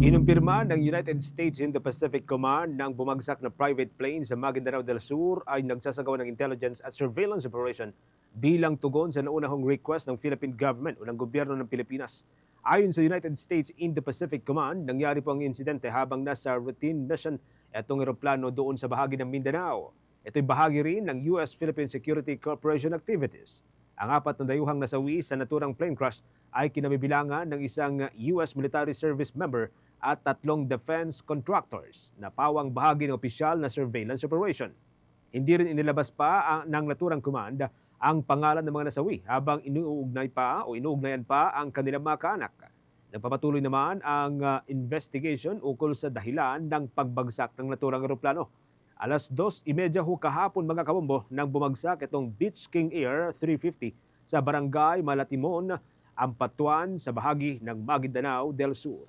Inumpirma ng United States Indo-Pacific Command ng bumagsak na private plane sa Maguindanao del Sur ay nagsasagawa ng intelligence at surveillance operation bilang tugon sa naunahong request ng Philippine government o ng gobyerno ng Pilipinas. Ayon sa United States Indo-Pacific Command, nangyari po ang insidente habang nasa routine mission itong eroplano doon sa bahagi ng Mindanao. Ito'y bahagi rin ng U.S.-Philippine Security Cooperation activities. Ang apat na dayuhang nasawi sa naturang plane crash ay kinabibilangan ng isang U.S. military service member at tatlong defense contractors na pawang bahagi ng opisyal na surveillance operation. Hindi rin inilabas pa ang, ng naturang command ang pangalan ng mga nasawi habang inuugnay pa o inuugnayan pa ang kanilang mga kaanak. Nagpapatuloy naman ang uh, investigation ukol sa dahilan ng pagbagsak ng naturang eroplano. Alas 2.30 ho kahapon mga kabombo nang bumagsak itong Beach King Air 350 sa barangay Malatimon, Ampatuan sa bahagi ng Maguindanao del Sur.